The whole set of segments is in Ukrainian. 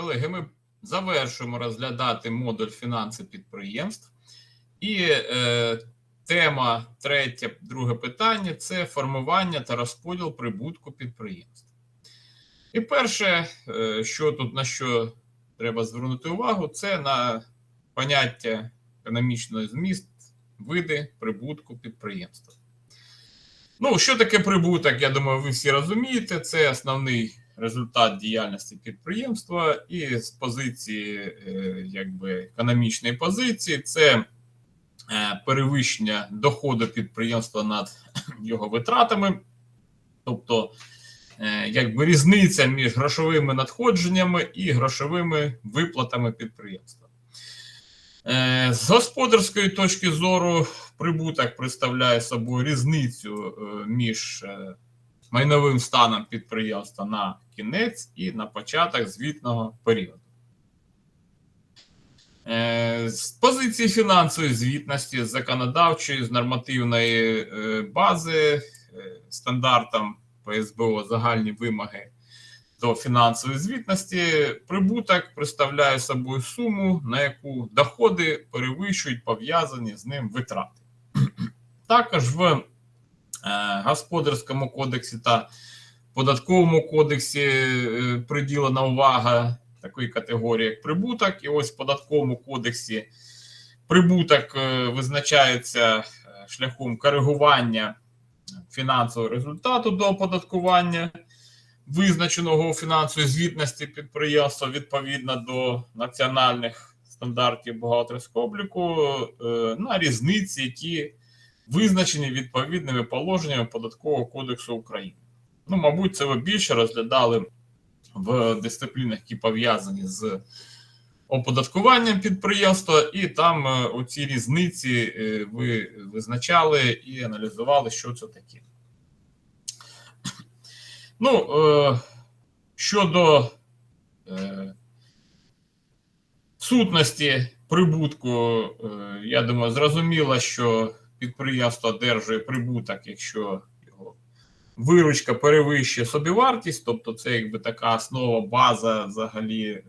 Колеги, ми завершуємо розглядати модуль фінанси підприємств. І е, тема третє, друге питання це формування та розподіл прибутку підприємств. І перше, е, що тут на що треба звернути увагу, це на поняття економічного зміст, види прибутку підприємства. Ну, що таке прибуток? Я думаю, ви всі розумієте. Це основний результат діяльності підприємства, і з позиції, е, якби економічної позиції, це е, перевищення доходу підприємства над його витратами, тобто, е, якби різниця між грошовими надходженнями і грошовими виплатами підприємства. З господарської точки зору, прибуток представляє собою різницю між майновим станом підприємства на кінець і на початок звітного періоду. Е, З позиції фінансової звітності, законодавчої, з нормативної е, бази, е, стандартам ПСБО загальні вимоги до фінансової звітності, прибуток представляє собою суму, на яку доходи перевищують пов'язані з ним витрати. Також в господарському кодексі та податковому кодексі е, приділена увага такої категорії, як прибуток. І ось в податковому кодексі прибуток е, визначається е, шляхом коригування фінансового результату до оподаткування, визначеного у фінансовій звітності підприємства відповідно до національних стандартів бухгалтерського обліку е, на різниці, які визначені відповідними положеннями Податкового кодексу України. Ну, мабуть, це ви більше розглядали в дисциплінах, які пов'язані з оподаткуванням підприємства, і там е, оці різниці е, ви визначали і аналізували, що це таке. Ну, е, щодо сутності прибутку, я думаю, зрозуміло, що підприємство одержує прибуток, якщо його виручка перевищує собівартість, тобто це якби така основа, база взагалі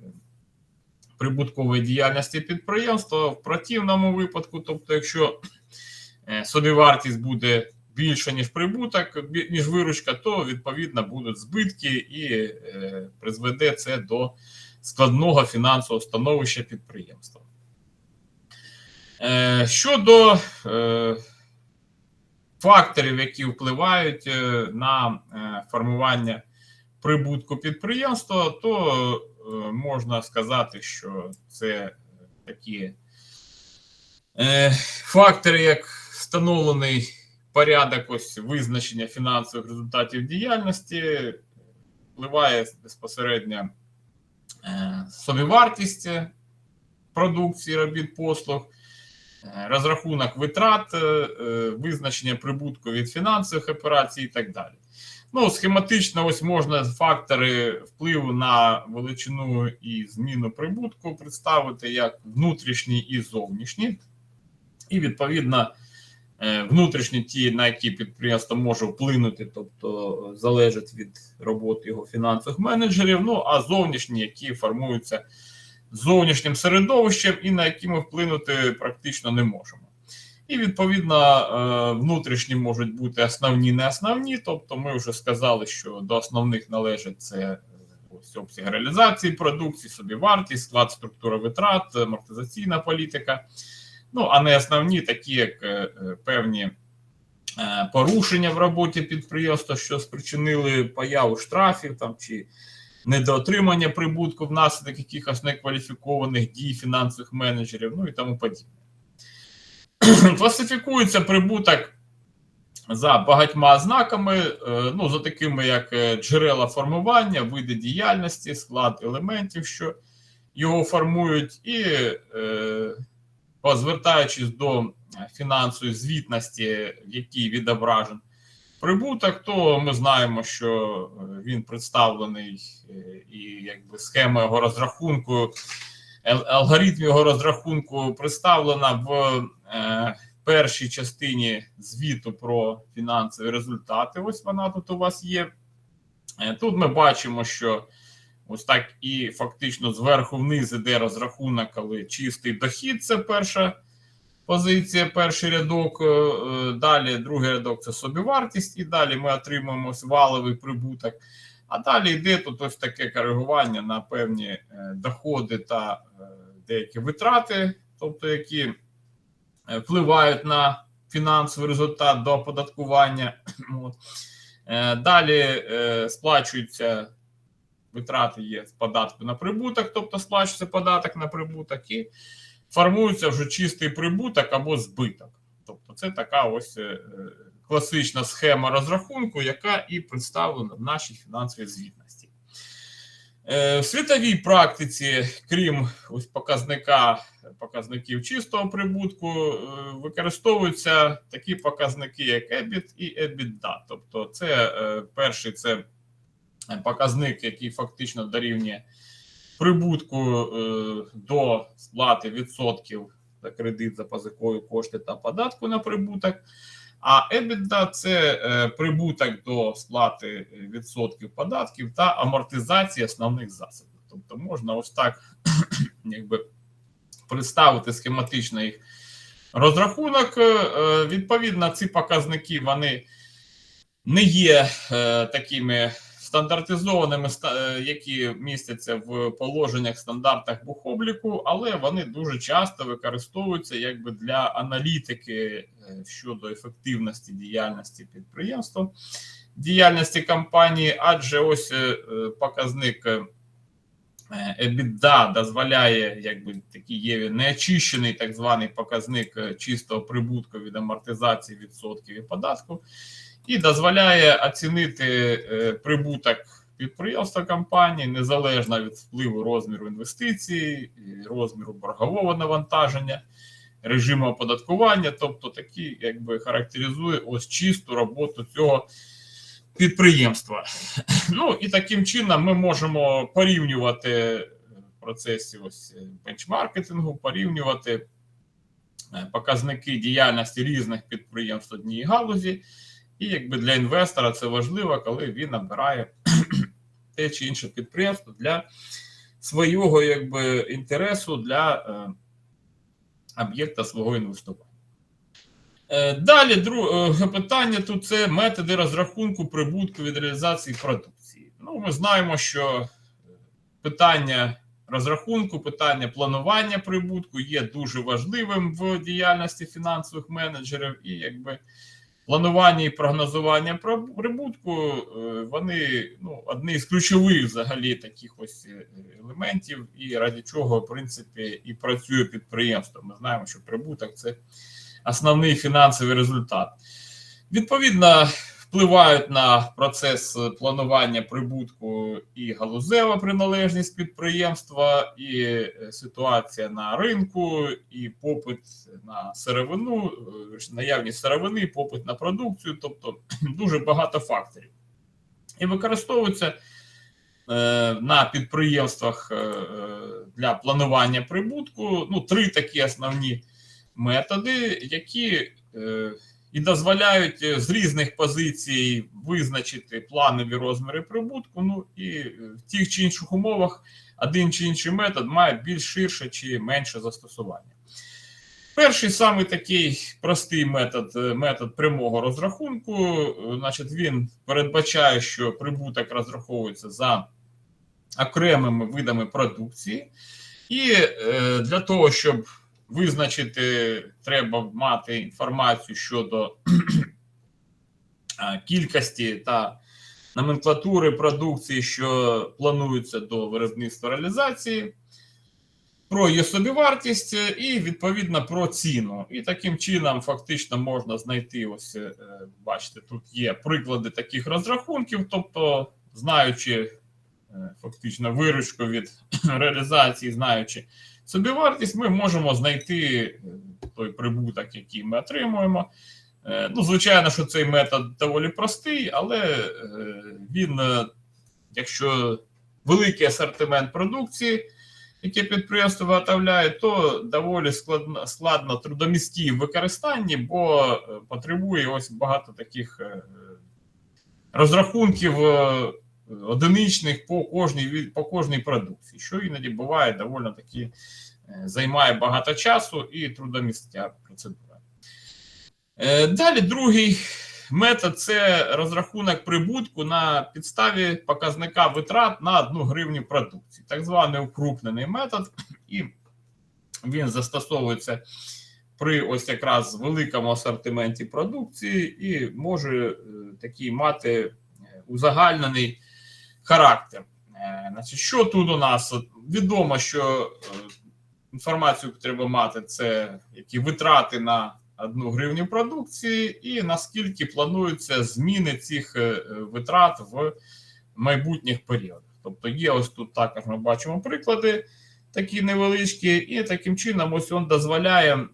прибуткової діяльності підприємства. В противному випадку, тобто, якщо е, собівартість буде більше, ніж прибуток, ніж виручка, то відповідно будуть збитки і е, призведе це до складного фінансового становища підприємства. Е, щодо е, факторів, які впливають е, на формування прибутку підприємства, то можна сказати, що це такі фактори, як встановлений порядок ось визначення фінансових результатів діяльності, впливає безпосередньо собівартість продукції, робіт, послуг, розрахунок витрат, е, е, визначення прибутку від фінансових операцій і так далі. Ну, схематично, ось можна фактори впливу на величину і зміну прибутку представити як внутрішні і зовнішні. І відповідно е, внутрішні ті, на які підприємство може вплинути, тобто залежать від роботи його фінансових менеджерів. Ну а зовнішні, які формуються зовнішнім середовищем, і на які ми вплинути практично не можемо. І відповідно е, внутрішні можуть бути основні, не основні. Тобто, ми вже сказали, що до основних належать це е, ось обсяг реалізації продукції, собівартість, склад структура витрат, амортизаційна політика. Ну а не основні, такі як е, певні порушення в роботі підприємства, що спричинили появу штрафів там чи недоотримання прибутку внаслідок якихось некваліфікованих дій фінансових менеджерів, ну і тому подібне. Класифікується прибуток за багатьма ознаками, е, ну, за такими як е, джерела формування, види діяльності, склад елементів, що його формують, і е, звертаючись до фінансової звітності, в якій прибуток, то ми знаємо, що е, він представлений е, і якби схема його розрахунку, алгоритм його розрахунку представлена в е, першій частині звіту про фінансові результати. Ось вона тут у вас є. Тут ми бачимо, що Ось так і фактично зверху вниз іде розрахунок, коли чистий дохід це перша позиція, перший рядок. е, е, Далі другий рядок це собівартість, і далі ми отримуємо валовий прибуток. А далі йде тут ось таке коригування на певні е, доходи та деякі витрати, тобто які впливають на фінансовий результат до оподаткування. Далі сплачуються витрати є з податку на прибуток, тобто сплачується податок на прибуток, і формується вже чистий прибуток або збиток. Тобто, це така ось е, класична схема розрахунку, яка і представлена в нашій фінансовій звітності. Е, В світовій практиці, крім ось показника показників чистого прибутку, е, використовуються такі показники, як EBIT і EBITDA. Тобто, це перший це показник, який фактично дорівнює прибутку е, до сплати відсотків за кредит, за позикові кошти та податку на прибуток. А EBITDA – це е, прибуток до сплати відсотків податків та амортизації основних засобів. Тобто можна ось так якби представити схематично їх розрахунок. Е, Відповідно, ці показники вони не є е, такими стандартизованими, ста- е, які містяться в положеннях стандартах бухобліку, але вони дуже часто використовуються якби для аналітики е, щодо ефективності діяльності підприємства, діяльності компанії, адже ось е, показник. EBITDA дозволяє, якби такий є неочищений так званий показник чистого прибутку від амортизації відсотків і податку, і дозволяє оцінити е, прибуток підприємства компанії незалежно від впливу розміру інвестицій, розміру боргового навантаження, режиму оподаткування, тобто такий, якби характеризує ось чисту роботу цього підприємства. Ну і таким чином ми можемо порівнювати в процесі ось е, бенчмаркетингу, порівнювати е, показники діяльності різних підприємств однієї галузі. І якби для інвестора це важливо, коли він набирає те чи інше підприємство для свого якби, інтересу для е, об'єкта свого інвестування. Е, Далі друге питання тут це методи розрахунку прибутку від реалізації продукції. Ну, ми знаємо, що питання розрахунку, питання планування прибутку є дуже важливим в діяльності фінансових менеджерів, і якби планування і прогнозування прибутку е, вони ну, одні з ключових взагалі таких ось е, елементів, і раді чого, в принципі, і працює підприємство. Ми знаємо, що прибуток це основний фінансовий результат. Відповідно, впливають на процес планування прибутку і галузева приналежність підприємства, і е, ситуація на ринку, і попит на сировину, е, наявність сировини, попит на продукцію, тобто дуже багато факторів. І використовуються е, на підприємствах е, для планування прибутку ну, три такі основні методи, які е, і дозволяють е, з різних позицій визначити планові розміри прибутку. Ну і е, в тих чи інших умовах один чи інший метод має більш ширше чи менше застосування. Перший самий такий простий метод е, метод прямого розрахунку. Значить, він передбачає, що прибуток розраховується за окремими видами продукції, і для того, щоб визначити, треба мати інформацію щодо кількості та номенклатури продукції, що плануються до виробництва реалізації, про її собівартість і відповідно про ціну. І таким чином фактично можна знайти ось, е, бачите, тут є приклади таких розрахунків, тобто, знаючи е, фактично виручку від реалізації, знаючи собівартість, ми можемо знайти е, той прибуток, який ми отримуємо. Е, Ну, звичайно, що цей метод доволі простий, але е, він, якщо великий асортимент продукції, яке підприємство виготовляє, то доволі складно, складно трудомісті в використанні, бо потребує ось багато таких розрахунків одиничних по кожній по кожній продукції, що іноді буває доволі таки е, займає багато часу і трудомістя процедура. Е, Далі другий метод це розрахунок прибутку на підставі показника витрат на 1 гривню продукції, так званий укрупнений метод, і він застосовується при ось якраз великому асортименті продукції і може е, такий мати узагальнений характер. Е, Значить, що тут у нас? Відомо, що е, інформацію треба мати це які витрати на одну гривню продукції, і наскільки плануються зміни цих е, витрат в майбутніх періодах. Тобто є ось тут також ми бачимо приклади такі невеличкі, і таким чином ось він дозволяє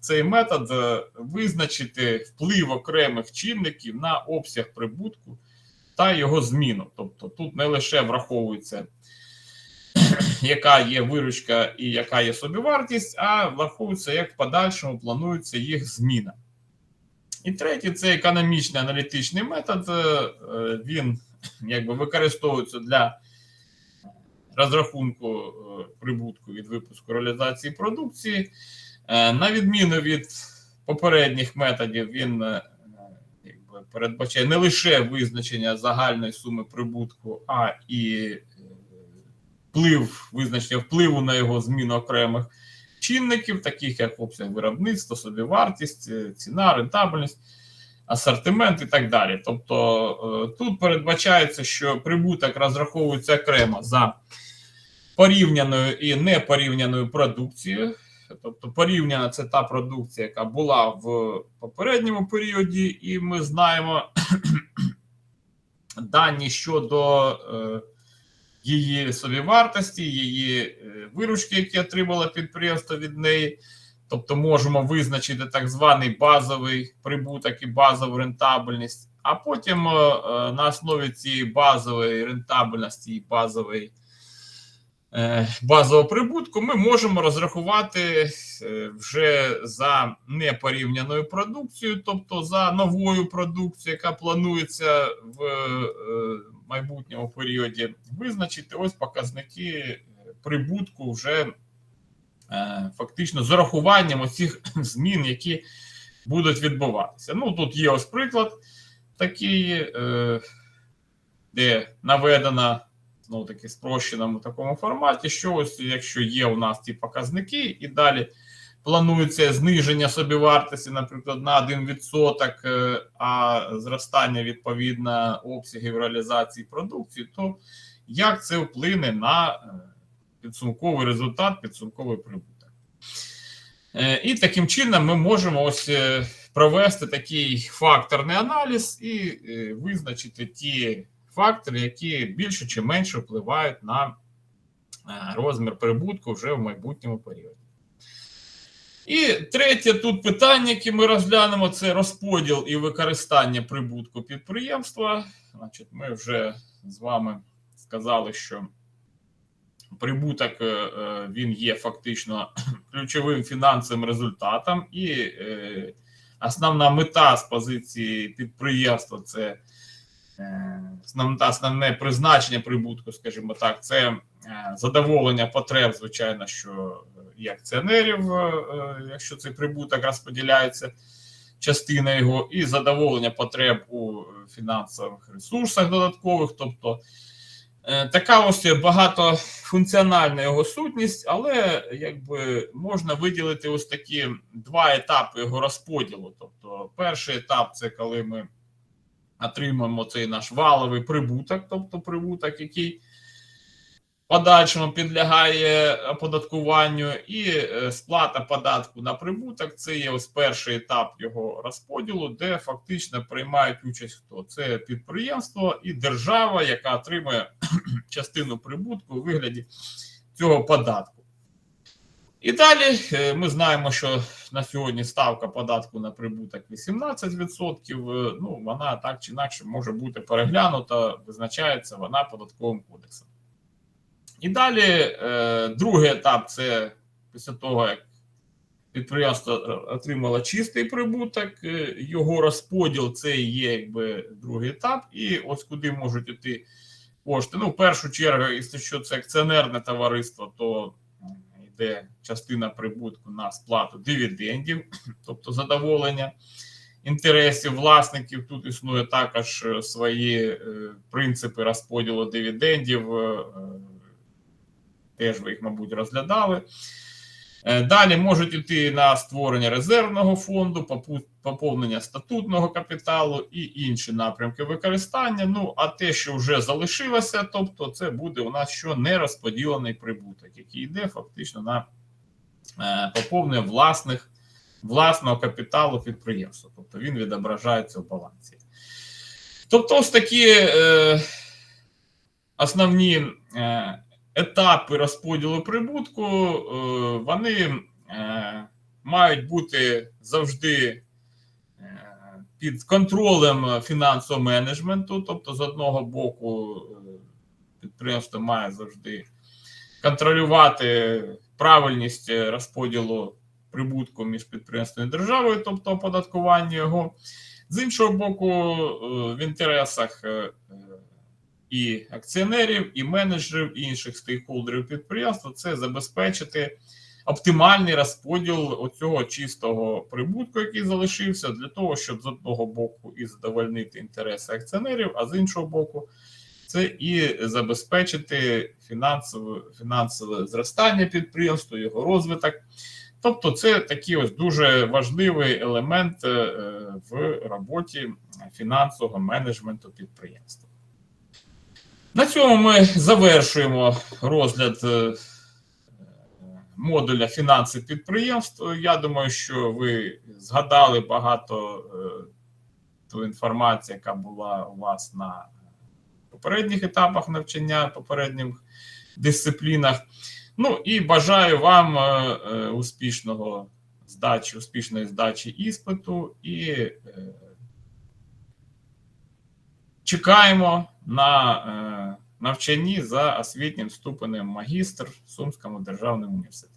цей метод визначити вплив окремих чинників на обсяг прибутку та його зміну. Тобто тут не лише враховується, яка є виручка і яка є собівартість, а враховується, як в подальшому планується їх зміна. І третє це економічний аналітичний метод. Е, Він якби використовується для розрахунку е, прибутку від випуску реалізації продукції. Е, На відміну від попередніх методів, він передбачає не лише визначення загальної суми прибутку, а і е, вплив, визначення впливу на його зміну окремих чинників, таких як обсяг виробництва, собівартість, е, ціна, рентабельність. Асортимент і так далі. Тобто е, тут передбачається, що прибуток розраховується окремо за порівняною і непорівняною продукцією. Тобто, порівняна це та продукція, яка була в попередньому періоді, і ми знаємо дані щодо е, її собівартості, її е, виручки, які отримало підприємство від неї. Тобто можемо визначити так званий базовий прибуток і базову рентабельність, а потім е, на основі цієї базової рентабельності і базової базового прибутку ми можемо розрахувати е, вже за непорівняною продукцією, тобто за новою продукцією, яка планується в е, майбутньому періоді, визначити ось показники е, прибутку вже е, фактично з урахуванням оцих змін, які будуть відбуватися. Ну, тут є ось приклад такий, е, де наведено знову таки спрощеному такому форматі, що ось якщо є у нас ці показники, і далі планується зниження собівартості, наприклад, на 1%, е, а зростання відповідно обсягів реалізації продукції, то як це вплине на е, підсумковий результат, підсумковий прибуток? Е, І таким чином ми можемо ось провести такий факторний аналіз і визначити ті фактори, які більше чи менше впливають на е, розмір прибутку вже в майбутньому періоді. І третє тут питання, яке ми розглянемо, це розподіл і використання прибутку підприємства. Значить, ми вже з вами сказали, що прибуток е, е, він є фактично ключовим фінансовим результатом, і основна мета з позиції підприємства це основне, призначення прибутку, скажімо так, це е, задоволення потреб, звичайно, що е, і акціонерів, е, якщо цей прибуток розподіляється, частина його, і задоволення потреб у фінансових ресурсах додаткових, тобто Така ось багатофункціональна його сутність, але якби можна виділити ось такі два етапи його розподілу. Тобто, перший етап це коли ми отримуємо цей наш валовий прибуток, тобто прибуток, який подальшому підлягає оподаткуванню, і е, сплата податку на прибуток це є ось перший етап його розподілу, де фактично приймають участь хто це підприємство і держава, яка отримує частину прибутку у вигляді цього податку. І далі е, ми знаємо, що на сьогодні ставка податку на прибуток 18%. Е, Ну, вона так чи інакше може бути переглянута, визначається вона податковим кодексом. І далі е, другий етап це після того, як підприємство отримало чистий прибуток, його розподіл це є якби другий етап. І ось куди можуть іти кошти. Ну, в першу чергу, якщо це акціонерне товариство, то йде частина прибутку на сплату дивідендів, тобто задоволення інтересів власників. Тут існує також е, свої е, принципи розподілу дивідендів. е, Теж ви їх, мабуть, розглядали. Е, Далі можуть йти на створення резервного фонду, поповнення статутного капіталу і інші напрямки використання. Ну, а те, що вже залишилося, тобто це буде у нас що нерозподілений прибуток, який йде фактично на е, поповнення власних, власного капіталу підприємства. Тобто він відображається в балансі. Тобто, ось такі е, основні е, етапи розподілу прибутку, е, вони е, мають бути завжди е, під контролем фінансового менеджменту. Тобто, з одного боку, підприємство має завжди контролювати правильність розподілу прибутку між підприємством і державою, тобто оподаткування його. З іншого боку, в інтересах і акціонерів, і менеджерів, і інших стейкхолдерів підприємства це забезпечити оптимальний розподіл оцього чистого прибутку, який залишився, для того, щоб з одного боку і задовольнити інтереси акціонерів, а з іншого боку, це і забезпечити фінансове, фінансове зростання підприємства, його розвиток. Тобто, це такий ось дуже важливий елемент е, в роботі фінансового менеджменту підприємства. На цьому ми завершуємо розгляд е, модуля фінанси підприємств. Я думаю, що ви згадали багато е, ту інформацію, яка була у вас на попередніх етапах навчання, попередніх дисциплінах. Ну і бажаю вам е, успішного здачі, успішної здачі іспиту і чекаємо на е, навчанні за освітнім ступенем магістр в Сумському державному університеті.